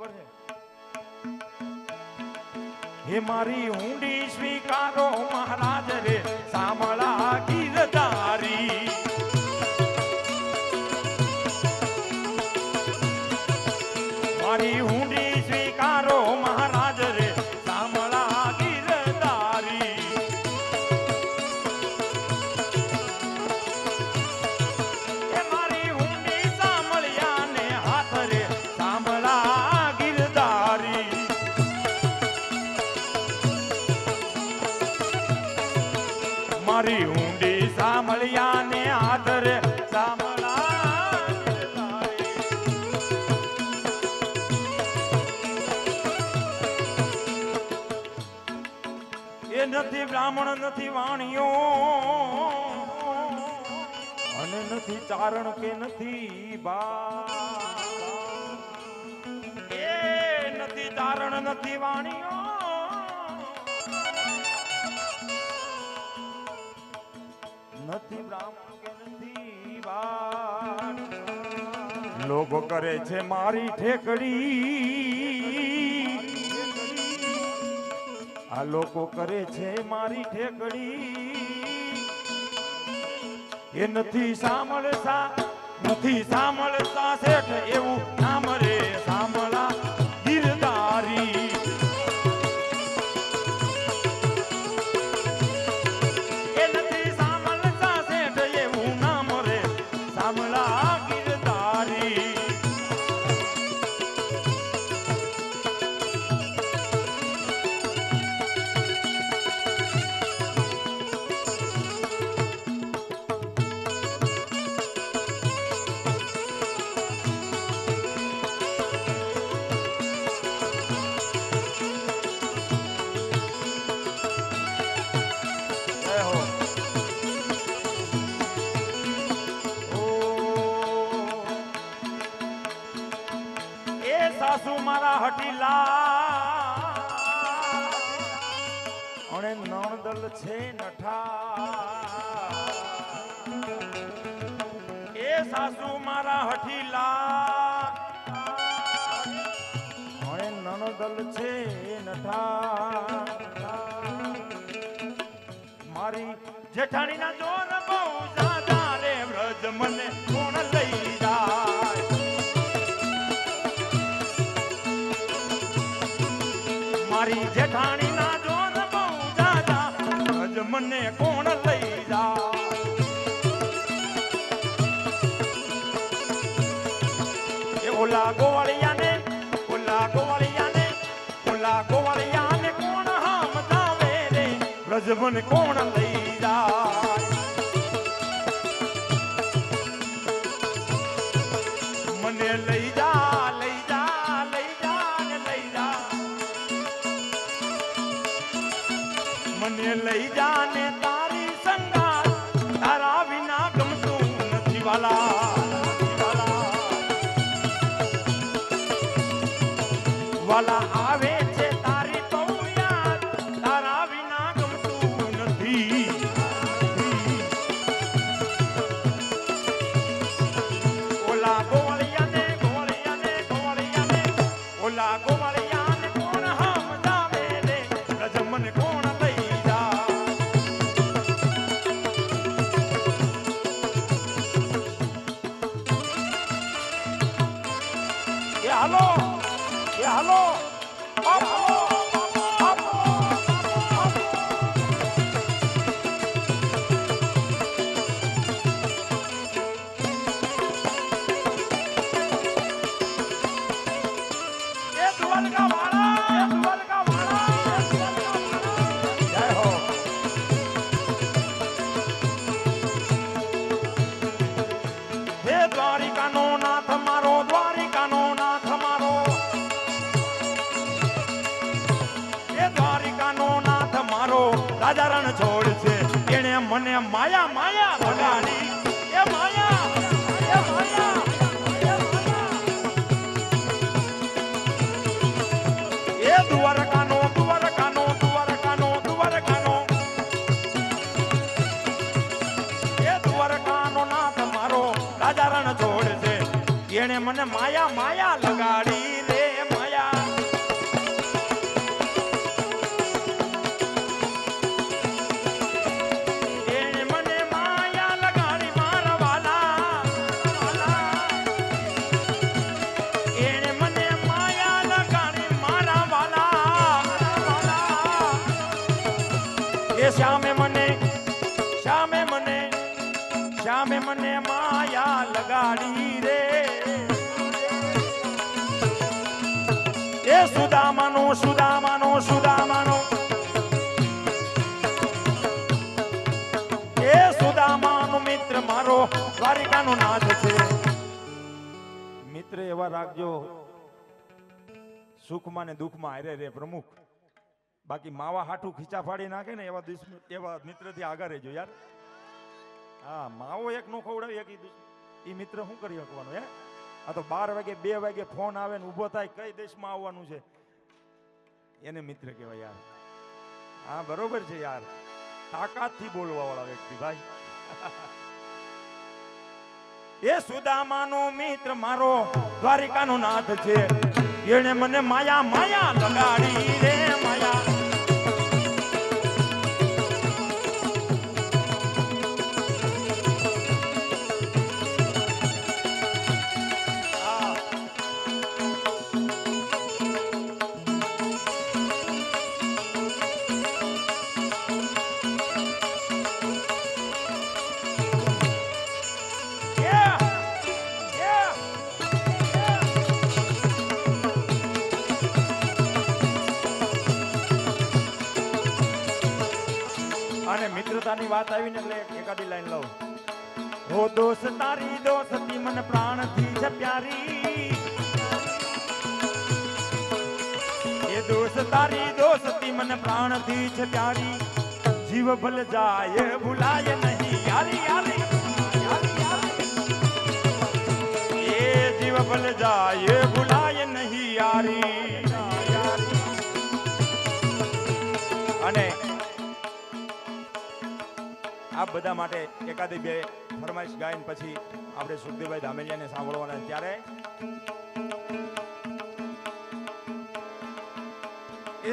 ખબર છે? હે મારી ઊંડી સ્વીકારો મહારાજ રે સાંભળા મારી ઊંડી સાંભળ્યા ને હાથ રે સાંભળા ગીરધારી એ નથી બ્રાહ્મણ, નથી વાણિયો. અને નથી ચારણ કે નથી બા એ નથી ચારણ, નથી વાણિયો. નથી લોકો કરે છે મારી ઠેકડી આ લોકો કરે છે મારી ઠેકડી એ નથી સાંભળતા નથી સાંભળતા શેઠ એવું નામ રે સાંભળા સાસુ મારા હઠીલા. અને નણદલ છે નઠા મારી જેઠાણીના જોર બહુ જાજા રે વ્રજ મને કોણ લઈ જાય? મારી જેઠાણીના જોર બહુ જાજા વ્રજ મને કોણ લઈ એ ઓલા ગોવાળિયાને ઓલા ગોવાળિયાને ઓલા ગોવાળિયાને કોણ હામ જાવે રે? વ્રજમન કોણ લઈ જાય મારો રાજા રણ છોડ છે. એને મને માયા માયા ભગાડી એ માયા એ માયા, એ દ્વારકાનો મારો સાધારણ રણ છોડ છે. એને મને માયા માયા શ્યામે મને શ્યામે મને શ્યામે મને માયા લગાડી રે. એ સુદામાનો સુદામાનો સુદામાનો. એ સુદામાનો મિત્ર મારો, દ્વારિકાનો નાથ છે. મિત્ર એવા રાખજો, સુખમાં ને દુઃખમાં હારે રે પ્રમુખ. બાકી માવા હાઠું ખીચા ફાડી નાખે ને એવા દુશ્મન એવા મિત્રથી આગળ રહેજો યાર. હા, માવો એક નો ખવડાવી, એક એ મિત્ર શું કરી શકવાનું, હે? આ તો બાર વાગે, બે વાગે ફોન આવે ને ઊભો થાય, કઈ દેશમાં આવવાનું છે? એને મિત્ર કહેવાય યાર. હા, બરોબર છે યાર. તાકાતથી બોલવા વાળા વ્યક્તિ, ભાઈ. એ સુદામાનો મિત્ર મારો દ્વારિકાનો નાથ છે. એને મને માયા માયા લગાડી રે. મિત્રતાની વાત આવીને એટલે એકાદી લાઈન લઉં. હો દોસ્ત તારી દોસ્તી મને પ્રાણથી છે પ્યારી. એ દોસ્ત તારી દોસ્તી મને પ્રાણથી છે પ્યારી. જીવ ભલે જાય ભૂલાય નહીં યારી, આ બધા માટે એકાદી બે ફરમાઈશ ગાયન પછી આપણે સુખદેવભાઈ ધામેલિયાને સાંભળવાના ત્યારે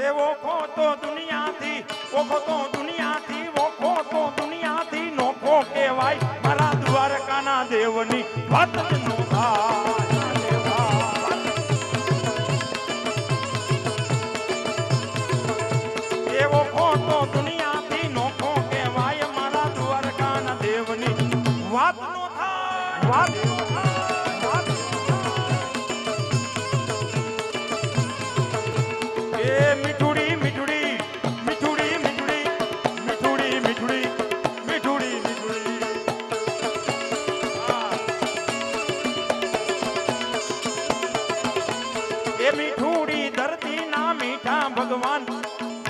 એવો ખોતો દુનિયાથી, ઓખો તો દુનિયાથી, ઓખો તો દુનિયાથી નોખો કહેવાય. મારા દ્વારકાના દેવની વાત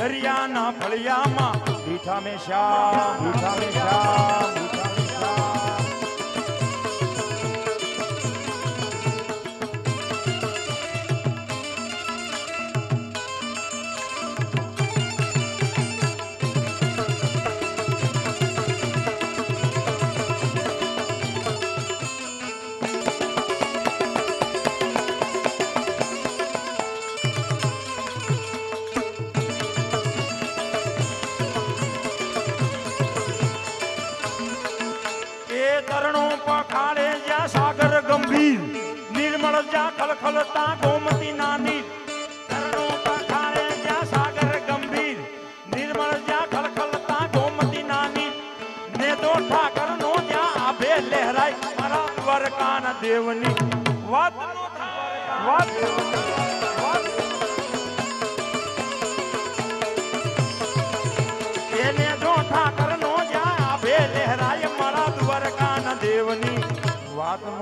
દરિયાના ફળિયામાં મીઠા મે શ્યામ મીઠા નીર નિર્મળ જા ખલખલતા ગોમતી ના નીર લહેરાય. મારા દ્વારકાના દેવની. વાત વાત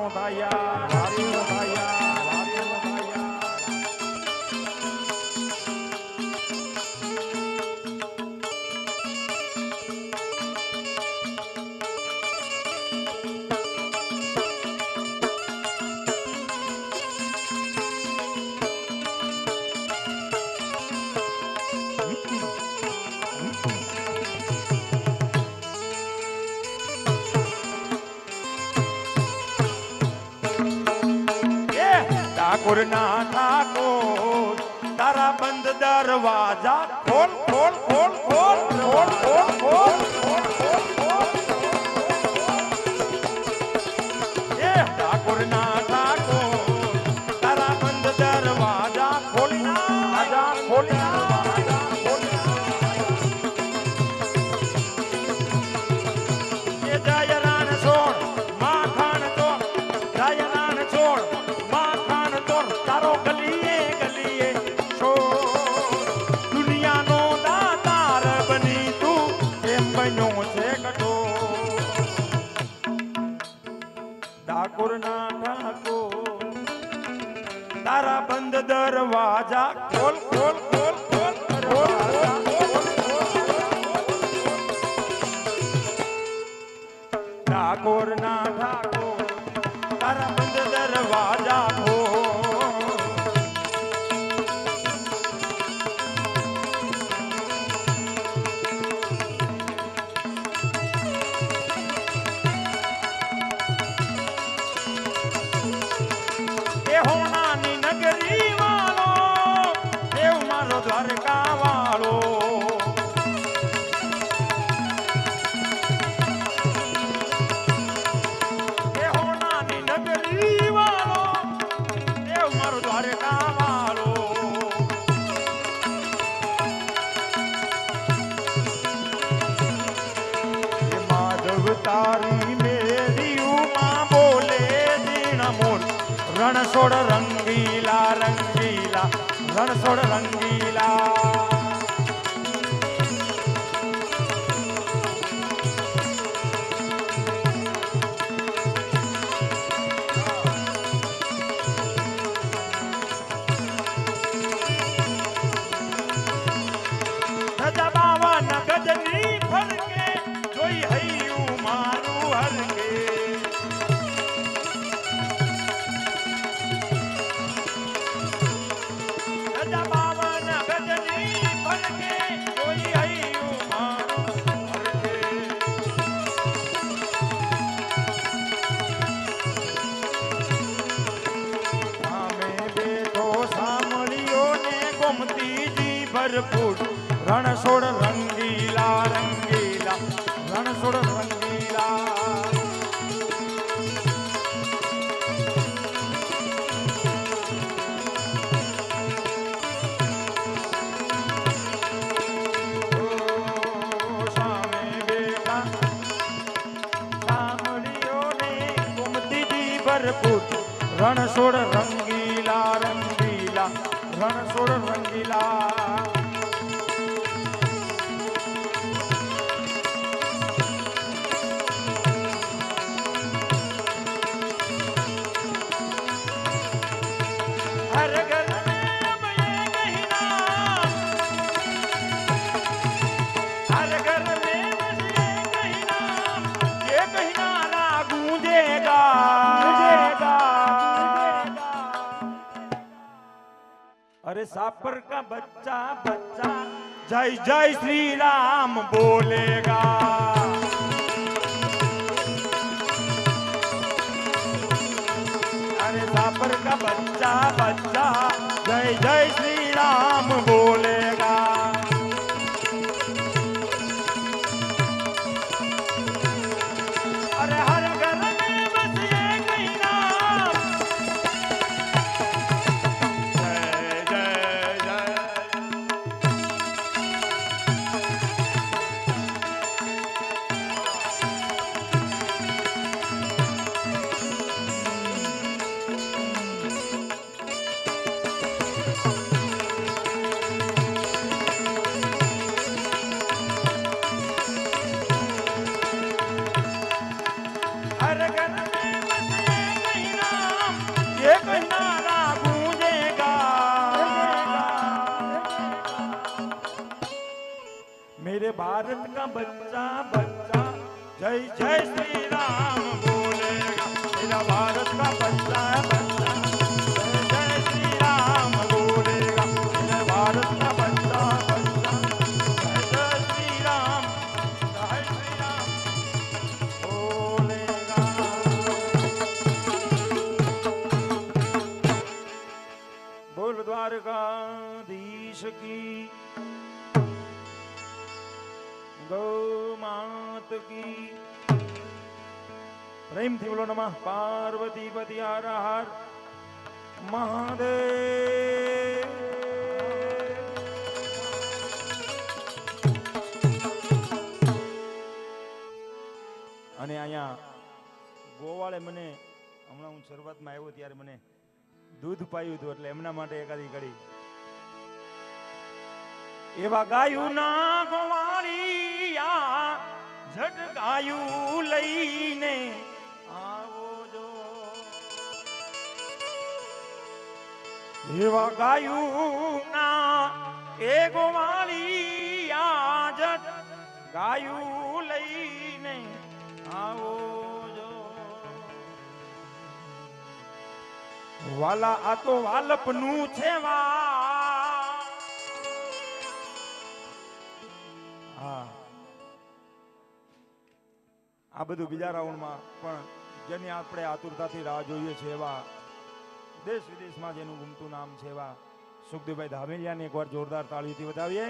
મોટાયા ઠાકોર ના ઠાકોર તારા બંધ દરવાજા ખોલ ખોલ ખોલ ખોલ ખોલ ખોલ ખોલ ખોલ ખોલ. તારા બંધ દરવાજા ખોલ ખોલ ખોલ ખોલ ખોલ ઠાકોર ના ઠાકોર રણછોડ રંગીલા છોડ सापर का बच्चा बच्चा। जय जय श्री राम बोलेगा। अरे सापर का बच्चा बच्चा। जय जय श्री ગુરુભ્યો નમઃ પાર્વતી પતિ મહાદેવ અને અહીંયા ગોવાળે મને, હમણાં હું શરૂઆતમાં આવ્યો ત્યારે મને દૂધ પાયું હતું, એટલે એમના માટે એકાદી કરી એવા ગાયું ના ગોવાળિયા ઝટ ગાયું લઈને એવા ગાયું ના એ ગોવાળી આજ ગાયું લઈને આવો વાલા આ તો વાલપનું છે હા. આ બધું બીજા રાઉન્ડમાં પણ જેની આપણે આતુરતાથી રાહ જોઈએ છે એવા દેશ વિદેશમાં જેનું ગુમતું નામ છે એવા સુખદેવભાઈ ધામેલિયાને એકવાર જોરદાર તાળીઓથી વધાવીએ.